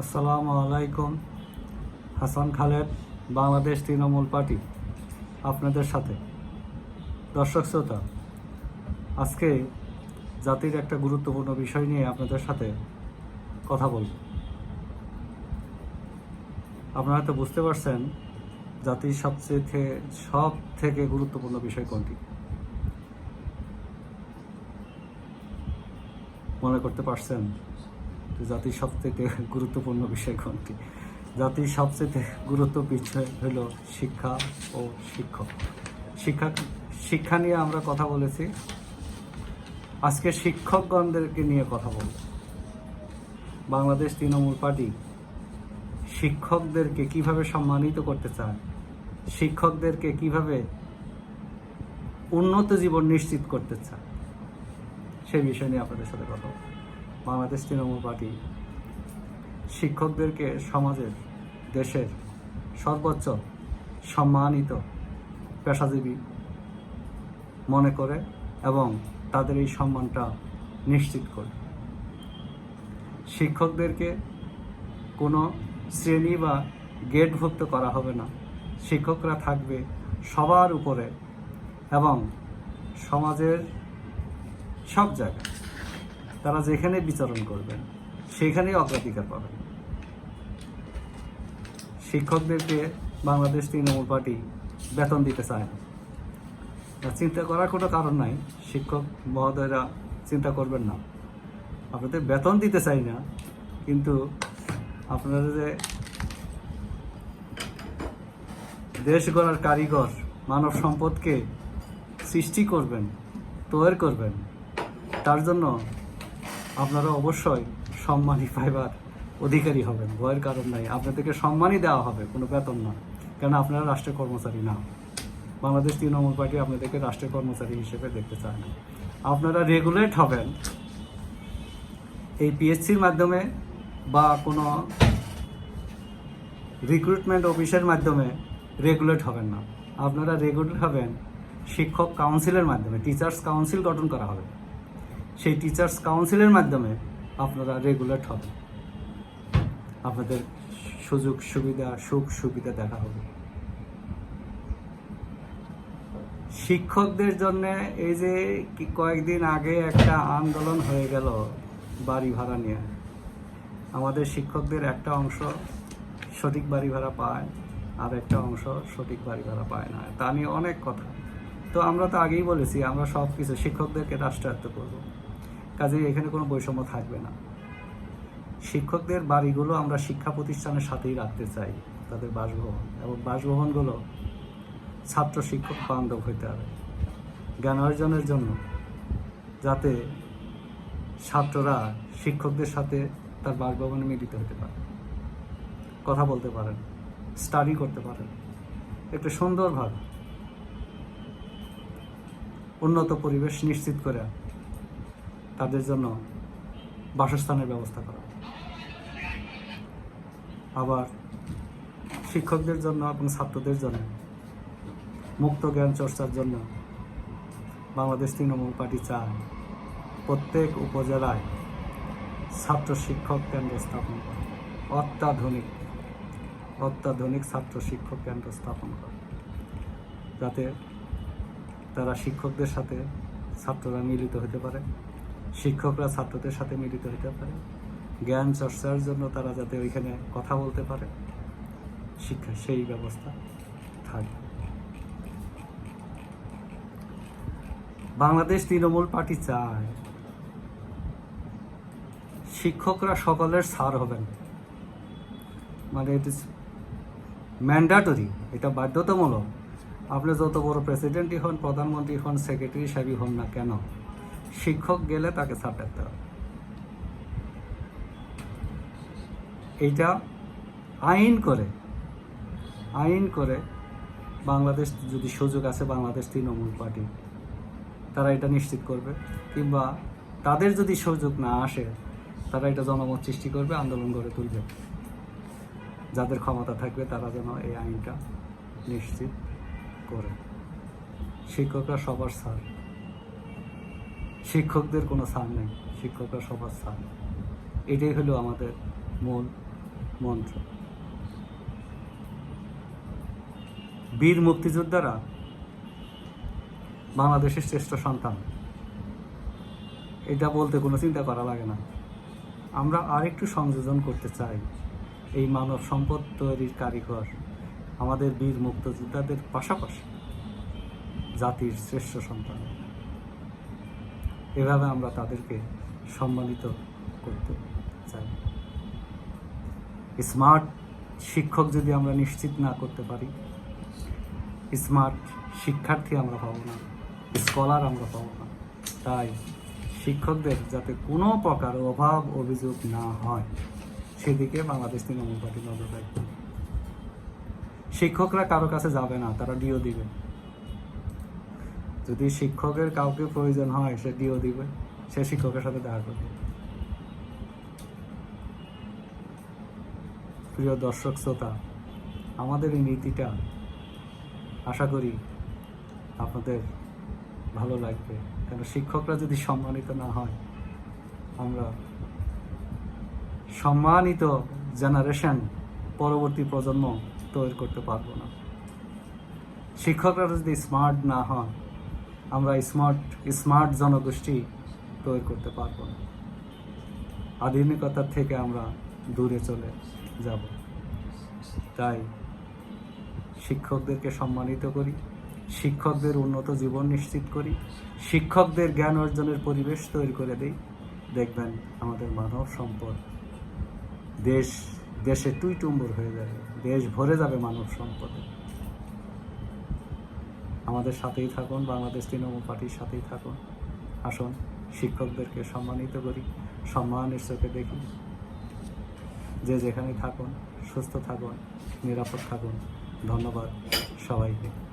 আসসালামু আলাইকুম, হাসান খালেদ, বাংলাদেশ তৃণমূল পার্টি, আপনাদের সাথে। দর্শক শ্রোতা, আজকে জাতির একটা গুরুত্বপূর্ণ বিষয় নিয়ে আপনাদের সাথে কথা বলব। আপনারা তো বুঝতে পারছেন, জাতির সবচেয়ে সব থেকে গুরুত্বপূর্ণ বিষয় কোনটি? মনে করতে পারছেন জাতির সবথেকে গুরুত্বপূর্ণ বিষয় কোনটি? জাতির সবচেয়ে গুরুত্ব বিষয় হলো শিক্ষা ও শিক্ষক। শিক্ষা শিক্ষা নিয়ে আমরা কথা বলেছি। আজকে শিক্ষকগণদেরকে নিয়ে কথা বলব। বাংলাদেশ তৃণমূল পার্টি শিক্ষকদেরকে কীভাবে সম্মানিত করতে চায়, শিক্ষকদেরকে কীভাবে উন্নত জীবন নিশ্চিত করতে চায় সেই বিষয় নিয়ে আপনাদের সাথে কথা বলব। বাংলাদেশ তৃণমূল পার্টি শিক্ষকদেরকে সমাজের, দেশের সর্বোচ্চ সম্মানিত পেশাজীবী মনে করে এবং তাদের এই সম্মানটা নিশ্চিত করে। শিক্ষকদেরকে কোনো শ্রেণি বা গেটভুক্ত করা হবে না। শিক্ষকরা থাকবে সবার উপরে এবং সমাজের সব জায়গায়। তারা যেখানে বিচরণ করবেন, সেখানেই অগ্রাধিকার পাবেন। শিক্ষকদেরকে বাংলাদেশ তৃণমূল পার্টি বেতন দিতে চায় না। চিন্তা করার কোনো কারণ নাই, শিক্ষক মহোদয়রা চিন্তা করবেন না। আপনাদের বেতন দিতে চাই না, কিন্তু আপনারা যে দেশ গড়ার কারিগর, মানব সম্পদকে সৃষ্টি করবেন, তৈরি করবেন, তার জন্য আপনারা অবশ্যই সম্মানই পাইবার অধিকারী হবেন, ভয়ের কারণ নাই। আপনাদেরকে সম্মানই দেওয়া হবে, কোনো বেতন না। কেন আপনারা রাষ্ট্রের কর্মচারী না। বাংলাদেশ তৃণমূল পার্টি আপনাদেরকে রাষ্ট্রের কর্মচারী হিসেবে দেখতে চায় না। আপনারা রেগুলেট হবেন এই পিএসসির মাধ্যমে বা কোনো রিক্রুটমেন্ট অফিসের মাধ্যমে রেগুলেট হবেন না। আপনারা রেগুলেট হবেন শিক্ষক কাউন্সিলের মাধ্যমে টিচার্স কাউন্সিল গঠন করা হবে। সেই টিচার্স কাউন্সিলের মাধ্যমে আপনারা রেগুলেট হবেন আপনাদের সুযোগ সুবিধা, সুখ সুবিধা দেখা হবে। শিক্ষকদের জন্য এই যে কয়েকদিন আগে একটা আন্দোলন হয়ে গেল বাড়ি ভাড়া নিয়ে। আমাদের শিক্ষকদের একটা অংশ সঠিক বাড়ি ভাড়া পায় আর একটা অংশ সঠিক বাড়ি ভাড়া পায় না। তা নিয়ে অনেক কথা। তো আমরা তো আগেই বলেছি, আমরা সব কিছু শিক্ষকদেরকে রাষ্ট্রায়ত্ত করব। কাজেই এখানে কোনো বৈষম্য থাকবে না। শিক্ষকদের বাড়িগুলো আমরা শিক্ষা প্রতিষ্ঠানের সাথেই রাখতে চাই, তাদের বাসভবন। এবং বাসভবনগুলো ছাত্র শিক্ষক বান্ধব হইতে হবে। জ্ঞান অর্জনের জন্য যাতে ছাত্ররা শিক্ষকদের সাথে তার বাসভবনে মিলিত হতে পারে। কথা বলতে পারেন স্টাডি করতে পারেন। একটু সুন্দরভাবে উন্নত পরিবেশ নিশ্চিত করে তাদের জন্য বাসস্থানের ব্যবস্থা করা। আবার শিক্ষকদের জন্য এবং ছাত্রদের জন্য মুক্ত জ্ঞান চর্চার জন্য বাংলাদেশ তৃণমূল পার্টি চায় প্রত্যেক উপজেলায় ছাত্র শিক্ষক কেন্দ্র স্থাপন করে। অত্যাধুনিক অত্যাধুনিক ছাত্র শিক্ষক কেন্দ্র স্থাপন করে। যাতে তারা শিক্ষকদের সাথে ছাত্ররা মিলিত হতে পারে। শিক্ষকরা ছাত্রদের সাথে মিলিত হতে পারে। জ্ঞান চর্চার জন্য তারা যাতে ওইখানে কথা বলতে পারে। শিক্ষা সেই ব্যবস্থা থাকবে বাংলাদেশ তৃণমূল পার্টি চায়, শিক্ষকরা সকলের সার হবেন। মানে ইট ইস ম্যান্ডাটরি এটা বাধ্যতামূলক। আপনি যত বড় প্রেসিডেন্টই হন, প্রধানমন্ত্রী হন সেক্রেটারি সাহেবই হন না কেন শিক্ষক গেলে তাকে থাকতে হবে। এইটা আইন করে আইন করে বাংলাদেশ যদি সুযোগ আছে, বাংলাদেশ তৃণমূল পার্টি, তারা এটা নিশ্চিত করবে। কিংবা তাদের যদি সুযোগ না আসে, তারা এটা জনমত সৃষ্টি করবে, আন্দোলন গড়ে তুলবে। যাদের ক্ষমতা থাকবে, তারা যেন এই আইনটা নিশ্চিত করে। শিক্ষকরা সবার স্যার। শিক্ষকদের কোনো স্যার নেই, শিক্ষকরা সবার স্যার এটাই হলো আমাদের মূল মন্ত্র। বীর মুক্তিযোদ্ধারা বাংলাদেশের শ্রেষ্ঠ সন্তান। এটা বলতে কোনো চিন্তা করা লাগে না। আমরা আরেকটু সংযোজন করতে চাই এই মানব সম্পদ তৈরির কারিগর, আমাদের বীর মুক্তিযোদ্ধাদের পাশাপাশি জাতির শ্রেষ্ঠ সন্তান। এভাবে আমরা তাদেরকে সম্মানিত করতে চাই। স্মার্ট শিক্ষক যদি আমরা নিশ্চিত না করতে পারি, স্মার্ট শিক্ষার্থী আমরা পাবো না, স্কলার আমরা পাবো না। তাই শিক্ষকদের যাতে কোনো প্রকার অভাব, অভিযোগ না হয়, সেদিকে বাংলাদেশ তৃণমূল পার্টি নজর রাখবে। শিক্ষকরা কারও কাছে যাবে না, তারা ডিও দিবে। যদি শিক্ষকের কাউকে প্রয়োজন হয়, সে দিয়েও দিবে। সে শিক্ষকের সাথে দেখা করবে। প্রিয় দর্শক শ্রোতা, আমাদের এই নীতিটা আশা করি আপনাদের ভালো লাগবে। কেন, শিক্ষকরা যদি সম্মানিত না হয়, আমরা সম্মানিত জেনারেশন পরবর্তী প্রজন্ম তৈরি করতে পারব না। শিক্ষকরা যদি স্মার্ট না হন আমরা স্মার্ট স্মার্ট জনগোষ্ঠী তৈরি করতে পারব না। আধুনিকতার থেকে আমরা দূরে চলে যাব। তাই শিক্ষকদেরকে সম্মানিত করি, শিক্ষকদের উন্নত জীবন নিশ্চিত করি, শিক্ষকদের জ্ঞান অর্জনের পরিবেশ তৈরি করে দেই। দেখবেন আমাদের মানব সম্পদ দেশ, দেশে টুইটুম্বর হয়ে যাবে, দেশ ভরে যাবে মানব সম্পদে। আমাদের সাথেই থাকুন, বাংলাদেশ তৃণমূল পার্টির সাথেই থাকুন। আসুন, শিক্ষকদেরকে সম্মানিত করি সম্মানের চোখে দেখি। যে যেখানে থাকুন, সুস্থ থাকুন, নিরাপদ থাকুন। ধন্যবাদ সবাইকে।